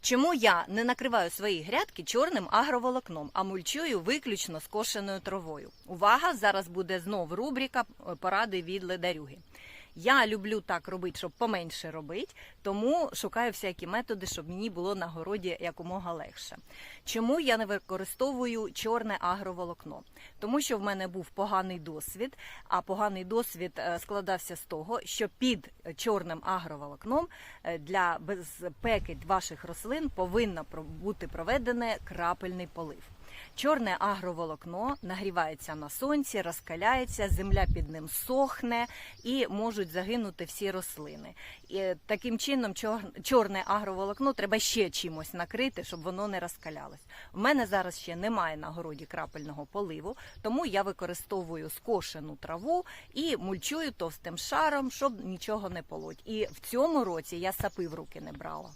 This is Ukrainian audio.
Чому я не накриваю свої грядки чорним агроволокном, а мульчую виключно скошеною травою? Увага! Зараз буде знов рубрика поради від ледарюги. Я люблю так робити, щоб поменше робити, тому шукаю всякі методи, щоб мені було на городі якомога легше. Чому я не використовую чорне агроволокно? Тому що в мене був поганий досвід, а поганий досвід е, складався з того, що під чорним агроволокном е, для безпеки ваших рослин повинно бути проведене крапельний полив. Чорне агроволокно нагрівається на сонці, розкаляється, земля під ним сохне і можуть загинути всі рослини. І е, таким чином чор- чорне агроволокно треба ще чимось накрити, щоб воно не розкалялось. У мене зараз ще немає на городі крапельного поливу, тому я використовую скошену траву і мульчую товстим шаром, щоб нічого не полоть. І в цьому році я сапи в руки не брала.